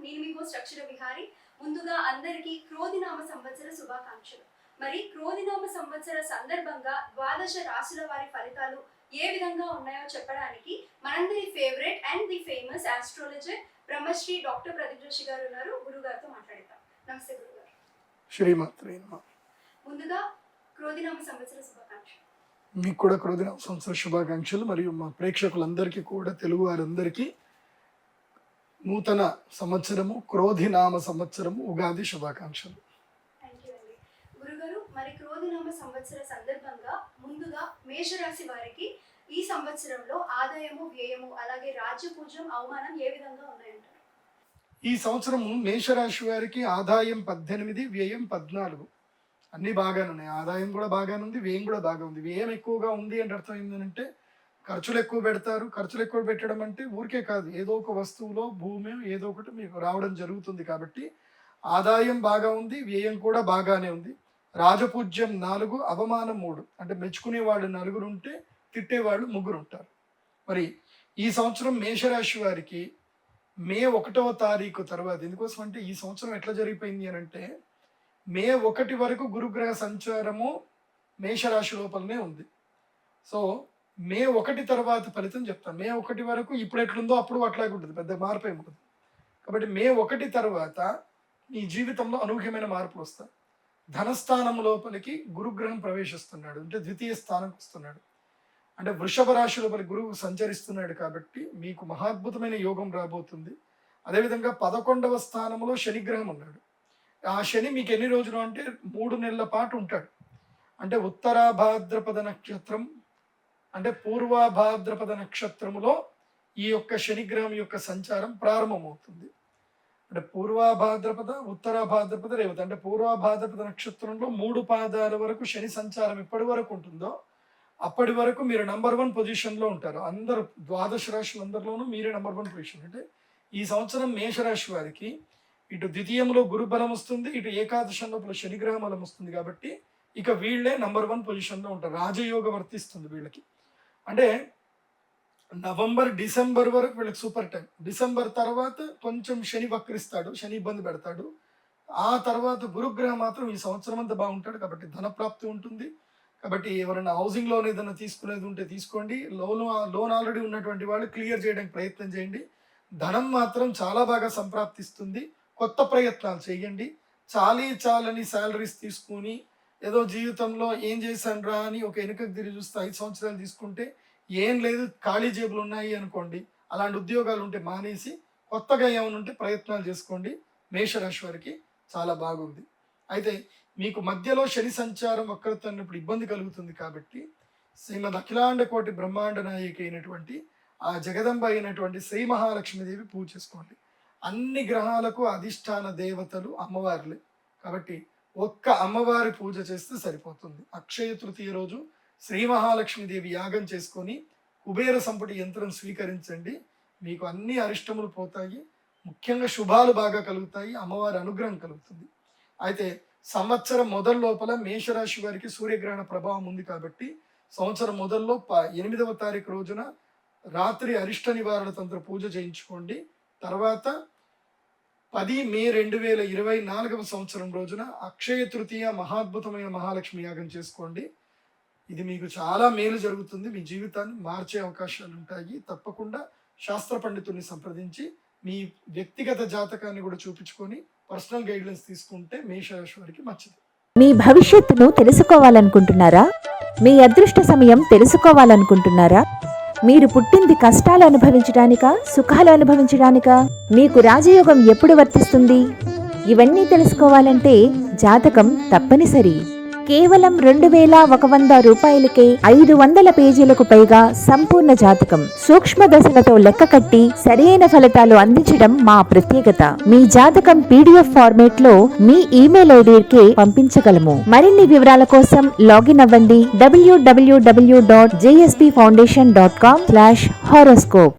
అక్షర విహారి. ముందుగా అందరికీ క్రోధినామ సంవత్సర శుభాకాంక్షలు. మరి క్రోధినామ సంవత్సర సందర్భంగా ద్వాదశ రాశుల వారి ఫలితాలు ఏ విధంగా ఉన్నాయో చెప్పడానికి మనందరి favourite and the famous astrologer Brahmashri doctor Pradeep Joshi గారు ఉన్నారు. గురువు గారితో మాట్లాడతాం నమస్తే గురుగారు. శ్రీమాత్రే. ముందుగా క్రోధినామ సంవత్సర శుభాకాంక్షలు. మీకు కూడా క్రోధిన సంవత్సర శుభాకాంక్షలు. మరియు మా ప్రేక్షకులందరికీ కూడా తెలుగు వారందరికీ నూతన సంవత్సరము క్రోధినామ సంవత్సరము ఉగాది శుభాకాంక్షలు. గురుగారు మరి క్రోధినామ సంవత్సర సందర్భంగా ముందుగా మేషరాశి వారికి ఈ సంవత్సరంలో ఆదాయము వ్యయము అలాగే రాజ్యపూజ్యం అవమానం ఏ విధంగా ఉన్నాయంటారు? ఈ సంవత్సరము మేషరాశి వారికి ఆదాయం పద్దెనిమిది వ్యయం పద్నాలుగు. అన్నీ బాగానే ఉన్నాయి. ఆదాయం కూడా బాగానే ఉంది వ్యయం కూడా బాగా ఉంది. వ్యయం ఎక్కువగా ఉంది అంటే అర్థం ఏంటంటే ఖర్చులు ఎక్కువ పెడతారు. ఖర్చులు ఎక్కువ పెట్టడం అంటే ఊరికే కాదు. ఏదో ఒక వస్తువులో భూమి ఏదో ఒకటి మీకు రావడం జరుగుతుంది కాబట్టి ఆదాయం బాగా ఉంది వ్యయం కూడా బాగానే ఉంది. రాజపూజ్యం నాలుగు అవమానం మూడు. అంటే మెచ్చుకునే వాళ్ళు నలుగురు ఉంటే తిట్టేవాళ్ళు ముగ్గురు ఉంటారు మరి ఈ సంవత్సరం మేషరాశి వారికి మే ఒకటవ తారీఖు తర్వాత ఎందుకోసం అంటే ఈ సంవత్సరం ఎట్లా జరిగిపోయింది అని అంటే మే ఒకటి వరకు గురుగ్రహ సంచారము మేషరాశి లోపలనే ఉంది. సో మే ఒకటి తర్వాత ఫలితం చెప్తాను. మే ఒకటి వరకు ఇప్పుడు ఎట్లుందో అప్పుడు అట్లాగే ఉంటుంది. పెద్ద మార్పు ఏమి ఉంటుంది కాబట్టి మే ఒకటి తర్వాత మీ జీవితంలో అనూహ్యమైన మార్పులు వస్తాయి. ధనస్థానం లోపలికి గురుగ్రహం ప్రవేశిస్తున్నాడు. అంటే ద్వితీయ స్థానంకి వస్తున్నాడు. అంటే వృషభ రాశి లోపలి గురువు సంచరిస్తున్నాడు కాబట్టి మీకు మహాద్భుతమైన యోగం రాబోతుంది. అదేవిధంగా పదకొండవ స్థానంలో శనిగ్రహం ఉన్నాడు. ఆ శని మీకు ఎన్ని రోజులు అంటే మూడు నెలల పాటు ఉంటాడు. అంటే ఉత్తరాభాద్రపద నక్షత్రం అంటే పూర్వభాద్రపద నక్షత్రములో ఈ యొక్క శనిగ్రహం యొక్క సంచారం ప్రారంభమవుతుంది. అంటే పూర్వాభాద్రపద ఉత్తరాభాద్రపద రేవతి. అంటే పూర్వభాద్రపద నక్షత్రంలో మూడు పాదాల వరకు శని సంచారం ఎప్పటి వరకు ఉంటుందో అప్పటి వరకు మీరు నంబర్ వన్ పొజిషన్లో ఉంటారు. అందరు ద్వాదశ రాశులందరిలోనూ మీరే నంబర్ వన్ పొజిషన్. అంటే ఈ సంవత్సరం మేషరాశి వారికి ఇటు ద్వితీయంలో గురు బలం వస్తుంది ఇటు ఏకాదశంలో లోపల బలం వస్తుంది కాబట్టి ఇక వీళ్ళే నంబర్ వన్ పొజిషన్లో ఉంటారు. రాజయోగ వర్తిస్తుంది వీళ్ళకి. అంటే నవంబర్ డిసెంబర్ వరకు వీళ్ళకి సూపర్ టైం డిసెంబర్ తర్వాత కొంచెం శని వక్రిస్తాడు శని ఇబ్బంది పెడతాడు. ఆ తర్వాత గురుగ్రహం మాత్రం ఈ సంవత్సరం అంతా బాగుంటాడు కాబట్టి ధనప్రాప్తి ఉంటుంది. కాబట్టి ఎవరైనా హౌసింగ్ లోన్ ఏదైనా తీసుకునేది ఉంటే తీసుకోండి. లోన్ లోన్ ఆల్రెడీ ఉన్నటువంటి వాళ్ళు క్లియర్ చేయడానికి ప్రయత్నం చేయండి. ధనం మాత్రం చాలా బాగా సంప్రాప్తిస్తుంది. కొత్త ప్రయత్నాలు చేయండి. చాలీ చాలని శాలరీస్ తీసుకుని ఏదో జీవితంలో ఏం చేశాను రా అని ఒక వెనుకకు తిరిగి చూస్తే ఐదు సంవత్సరాలు తీసుకుంటే ఏం లేదు ఖాళీ జేబులు ఉన్నాయి అనుకోండి అలాంటి ఉద్యోగాలు ఉంటే మానేసి కొత్తగా ఏమైనా ఉంటే ప్రయత్నాలు చేసుకోండి. మేషరాశి వారికి చాలా బాగుంది. అయితే మీకు మధ్యలో శని సంచారం వక్రతన్నప్పుడు ఇబ్బంది కలుగుతుంది కాబట్టి శ్రీమద్ అఖిలాండ కోటి బ్రహ్మాండ నాయకి అయినటువంటి ఆ జగదంబ అయినటువంటి శ్రీ మహాలక్ష్మీదేవి పూజ చేసుకోండి. అన్ని గ్రహాలకు అధిష్టాన దేవతలు అమ్మవార్లే. కాబట్టి ఒక్క అమ్మవారి పూజ చేస్తే సరిపోతుంది. అక్షయ తృతీయ రోజు శ్రీ మహాలక్ష్మీదేవి యాగం చేసుకొని కుబేర సంపుటి యంత్రం స్వీకరించండి. మీకు అన్ని అరిష్టములు పోతాయి. ముఖ్యంగా శుభాలు బాగా కలుగుతాయి. అమ్మవారి అనుగ్రహం కలుగుతుంది. అయితే సంవత్సరం మొదటి లోపల మేషరాశి వారికి సూర్యగ్రహణ ప్రభావం ఉంది కాబట్టి సంవత్సరం మొదల్లో ప- ఎనిమిదవ తారీఖు రోజున రాత్రి అరిష్ట నివారణ తంత్ర పూజ చేయించుకోండి. తర్వాత పది మే రెండు వేల ఇరవై నాలుగవ సంవత్సరం రోజున అక్షయ తృతీయ మహాద్భుతమైన మహాలక్ష్మి యాగం చేసుకోండి. ఇది మీకు చాలా మేలు జరుగుతుంది. మీ జీవితాన్ని మార్చే అవకాశాలు ఉంటాయి. తప్పకుండా శాస్త్ర పండితుల్ని సంప్రదించి మీ వ్యక్తిగత జాతకాన్ని కూడా చూపించుకొని పర్సనల్ గైడ్లైన్స్ తీసుకుంటే మేషరాశి వారికి మంచిది. మీ భవిష్యత్తును తెలుసుకోవాలనుకుంటున్నారా? మీ అదృష్ట సమయం తెలుసుకోవాలనుకుంటున్నారా? మీరు పుట్టింది కష్టాలు అనుభవించడానికా సుఖాలు అనుభవించడానికా? మీకు రాజయోగం ఎప్పుడు వర్తిస్తుంది? ఇవన్నీ తెలుసుకోవాలంటే జాతకం తప్పనిసరి. కేవలం రెండు వేల ఒక వంద రూపాయలకే ఐదు వందల పేజీలకు పైగా సంపూర్ణ జాతకం. సూక్ష్మ దశలతో లెక్క కట్టి సరైన ఫలితాలు అందించడం మా ప్రత్యేకత. మీ జాతకం పీడిఎఫ్ ఫార్మేట్లో మీ ఇమెయిల్ ఐడికి పంపించగలము. మరిన్ని వివరాల కోసం లాగిన్ అవ్వండి W W W dot J S P foundation dot com slash horoscope.